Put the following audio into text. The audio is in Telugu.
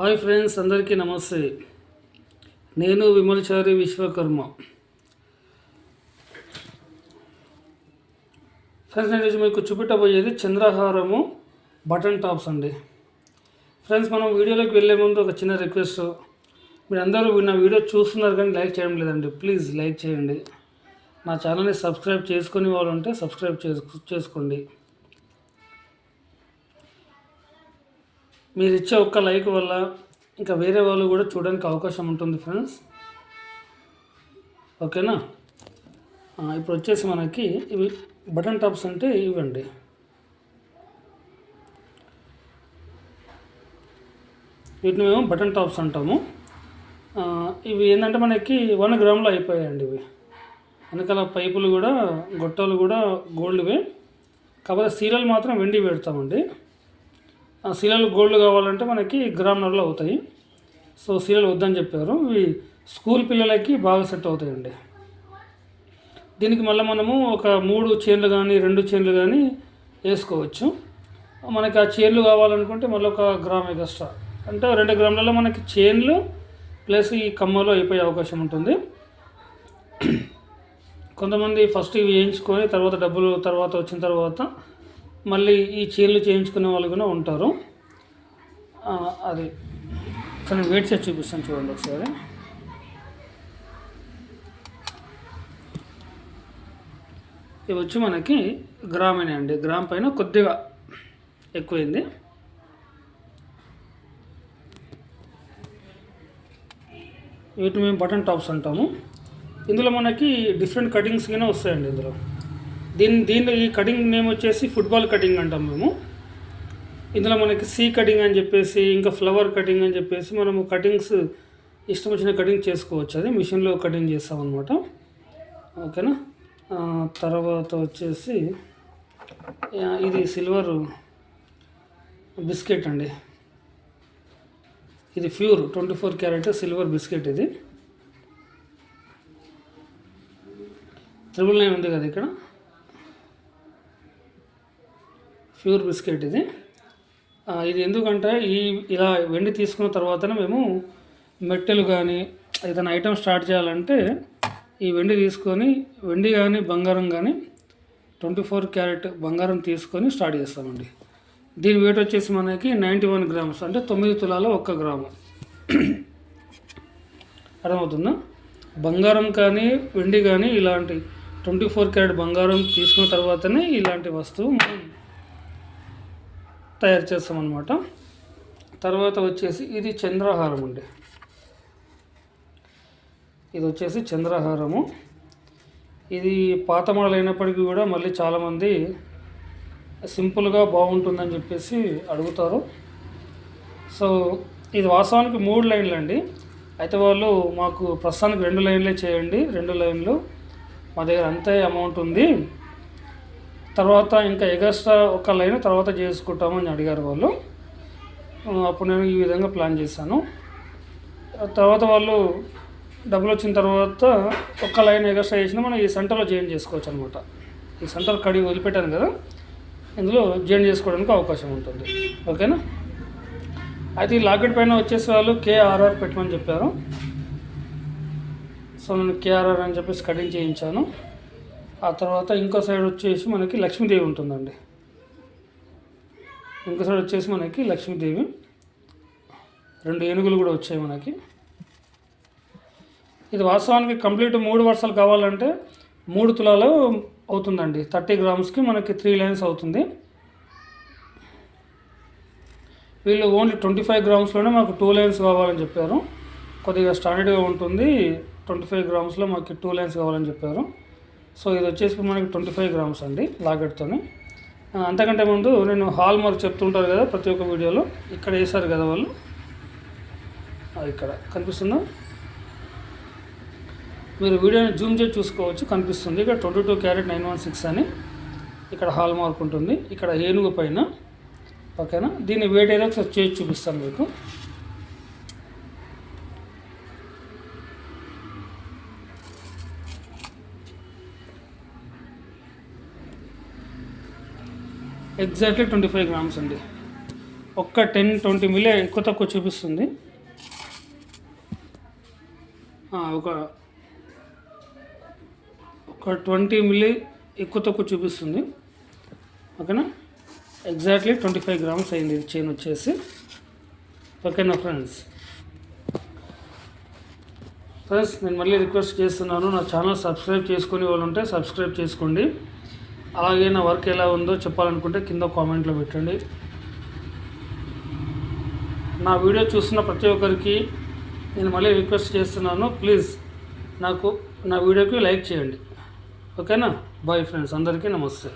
హాయ్ ఫ్రెండ్స్ అందరికీ నమస్తే. నేను విమల్చారి విశ్వకర్మ. ఫ్రెండ్స్ నేను ఈరోజు మీకు చూపెట్టబోయేది చంద్రహారము బటన్ టాప్స్ అండి. ఫ్రెండ్స్ మనం వీడియోలోకి వెళ్ళే ముందు ఒక చిన్న రిక్వెస్ట్. మీరు అందరూ నా వీడియో చూస్తున్నారు కానీ లైక్ చేయడం లేదండి. ప్లీజ్ లైక్ చేయండి. నా ఛానల్ని సబ్స్క్రైబ్ చేసుకునే వాళ్ళు ఉంటే సబ్స్క్రైబ్ చేసుకోండి. మీరు ఇచ్చే ఒక్క లైక్ వల్ల ఇంకా వేరే వాళ్ళు కూడా చూడడానికి అవకాశం ఉంటుంది ఫ్రెండ్స్. ఓకేనా? ఇప్పుడు వచ్చేసి మనకి ఇవి బటన్ టాప్స్ అంటే ఇవ్వండి. వీటిని మేము బటన్ టాప్స్ అంటాము. ఇవి ఏంటంటే మనకి వన్ గ్రామ్లో అయిపోయాయండి ఇవి. వెనకాల పైపులు కూడా గొట్టాలు కూడా గోల్డ్వే. కాకపోతే సీరియల్ మాత్రం వెండి పెడతామండి. శీలలు గోల్డ్ కావాలంటే మనకి గ్రామ్నర్లో అవుతాయి. సో శీలలు వద్దని చెప్పారు. ఇవి స్కూల్ పిల్లలకి బాగా సెట్ అవుతాయండి. దీనికి మళ్ళీ మనము ఒక మూడు చైన్లు కానీ రెండు చైన్లు కానీ వేసుకోవచ్చు. మనకి ఆ చైన్లు కావాలనుకుంటే మళ్ళీ ఒక గ్రామ్ ఎక్స్ట్రా. అంటే రెండు గ్రాములలో మనకి చైన్లు ప్లస్ ఈ కమ్మలు అయిపోయే అవకాశం ఉంటుంది. కొంతమంది ఫస్ట్ ఇవి వేయించుకొని తర్వాత డబ్బులు తర్వాత వచ్చిన తర్వాత మళ్ళీ ఈ చీరలు చేయించుకునే వాళ్ళు కూడా ఉంటారు. అది. సో వెయిట్ చేసి చూపిస్తాను చూడండి ఒకసారి. ఇవి వచ్చి మనకి గ్రామీణ అండి. గ్రామ్ పైన కొద్దిగా ఎక్కువైంది. వీటిని మేము బటన్ టాప్స్ అంటాము. ఇందులో మనకి డిఫరెంట్ కటింగ్స్ కింద వస్తాయండి ఇందులో. దీని దీనిలో ఈ కటింగ్ నేమ్ వచ్చేసి ఫుట్బాల్ కటింగ్ అంటాం మేము. ఇందులో మనకి సీ కటింగ్ అని చెప్పేసి ఇంకా ఫ్లవర్ కటింగ్ అని చెప్పేసి మనము కటింగ్స్ ఇష్టం వచ్చిన కటింగ్ చేసుకోవచ్చు. అది మిషన్లో కటింగ్ చేస్తాం అనమాట ఓకేనా? తర్వాత వచ్చేసి ఇది సిల్వర్ బిస్కెట్ అండి. ఇది pure twenty four carat silver biscuit ఇది. త్రిబుల్ నైన్ ఉంది కదా ఇక్కడ? ప్యూర్ బిస్కెట్ ఇది. ఇది ఎందుకంటే ఈ ఇలా వెండి తీసుకున్న తర్వాతనే మేము మెట్టెలు కానీ ఏదైనా ఐటమ్ స్టార్ట్ చేయాలంటే ఈ వెండి తీసుకొని వెండి కానీ బంగారం కానీ ట్వంటీ ఫోర్ క్యారెట్ బంగారం తీసుకొని స్టార్ట్ చేస్తామండి. దీని వెయిట్ వచ్చేసి మనకి నైంటీ వన్ గ్రామ్స్ అంటే తొమ్మిది తులాల ఒక్క గ్రాము. అర్థమవుతుందా? బంగారం కానీ వెండి కానీ ఇలాంటి ట్వంటీ ఫోర్ క్యారెట్ బంగారం తీసుకున్న తర్వాతనే ఇలాంటి వస్తువు మనం తయారు చేస్తామన్నమాట. తర్వాత వచ్చేసి ఇది చంద్రహారం అండి. ఇది వచ్చేసి చంద్రహారము. ఇది పాత మోడల్ అయినప్పటికీ కూడా మళ్ళీ చాలామంది సింపుల్గా బాగుంటుందని చెప్పేసి అడుగుతారు. సో ఇది వాస్తవానికి మూడు లైన్లు అండి. అయితే వాళ్ళు మాకు ప్రస్తుతానికి రెండు లైన్లే చేయండి. రెండు లైన్లు మా దగ్గర అంతే అమౌంట్ ఉంది. తర్వాత ఇంకా ఎగస్ట్రా ఒక లైన్ తర్వాత చేసుకుంటామని అడిగారు వాళ్ళు. అప్పుడు నేను ఈ విధంగా ప్లాన్ చేశాను. తర్వాత వాళ్ళు డబ్బులు వచ్చిన తర్వాత ఒక్క లైన్ ఎగస్ట్రా చేసినా మనం ఈ సెంటర్లో జాయిన్ చేసుకోవచ్చు అనమాట ఈ సెంటర్ కడిగి వదిలిపెట్టాను కదా ఇందులో జాయిన్ చేసుకోవడానికి అవకాశం ఉంటుంది. ఓకేనా? అయితే ఈ లాకెట్ పైన వచ్చేసి వాళ్ళు కేఆర్ఆర్ పెట్టమని చెప్పారు. సో నేను కేఆర్ఆర్ అని చెప్పేసి కటింగ్ చేయించాను. ఆ తర్వాత ఇంకో సైడ్ వచ్చేసి మనకి లక్ష్మీదేవి ఉంటుందండి. ఇంకో సైడ్ వచ్చేసి మనకి లక్ష్మీదేవి. రెండు ఏనుగులు కూడా వచ్చాయి మనకి. ఇది వాస్తవానికి కంప్లీట్ మూడు వరుసలు కావాలంటే మూడు తులాలు అవుతుందండి. థర్టీ గ్రామ్స్కి మనకి త్రీ లైన్స్ అవుతుంది. వీళ్ళు ఓన్లీ ట్వంటీ ఫైవ్ గ్రామ్స్లోనే మాకు టూ లైన్స్ కావాలని చెప్పారు. కొద్దిగా స్టాండర్డ్గా ఉంటుంది. ట్వంటీ ఫైవ్ గ్రామ్స్లో మాకు టూ లైన్స్ కావాలని చెప్పారు. సో ఇది వచ్చేసి మనకి ట్వంటీ ఫైవ్ గ్రామ్స్ అండి లాకెట్తోని అంతకంటే ముందు నేను హాల్ మార్క్ చెప్తుంటారు కదా ప్రతి ఒక్క వీడియోలో ఇక్కడ వేశారు కదా వాళ్ళు. ఇక్కడ కనిపిస్తుందా? మీరు వీడియోని జూమ్ చేసి చూసుకోవచ్చు కనిపిస్తుంది. ఇక్కడ twenty two carat nine one six అని ఇక్కడ హాల్ మార్క్ ఉంటుంది. ఇక్కడ ఏనుగు పైన ఓకేనా? దీన్ని వెయిట్ ఏదో ఒకసారి చేసి చూపిస్తాను మీకు. ఎగ్జాక్ట్లీ ట్వంటీ ఫైవ్ గ్రామ్స్ అండి. ఒక్క టెన్ ట్వంటీ మిల్లీ ఎక్కువ తక్కువ చూపిస్తుంది. ఒక ఒక ట్వంటీ మిల్లీ ఎక్కువ తక్కువ చూపిస్తుంది. ఓకేనా? ఎగ్జాక్ట్లీ ట్వంటీ ఫైవ్ గ్రామ్స్ అయింది ఇది చైన్ వచ్చేసి. ఓకేనా ఫ్రెండ్స్ ఫ్రెండ్స్ నేను మళ్ళీ రిక్వెస్ట్ చేస్తున్నాను. నా ఛానల్ సబ్స్క్రైబ్ చేసుకునే వాళ్ళు ఉంటే సబ్స్క్రైబ్ చేసుకోండి. అలాగే నా వర్క్ ఎలా ఉందో చెప్పాలనుకుంటే కింద కామెంట్లో పెట్టండి. నా వీడియో చూస్తున్న ప్రతి ఒక్కరికి నేను మళ్ళీ రిక్వెస్ట్ చేస్తున్నాను ప్లీజ్ నాకు నా వీడియోకి లైక్ చేయండి. ఓకేనా? బాయ్ ఫ్రెండ్స్ అందరికీ నమస్తే.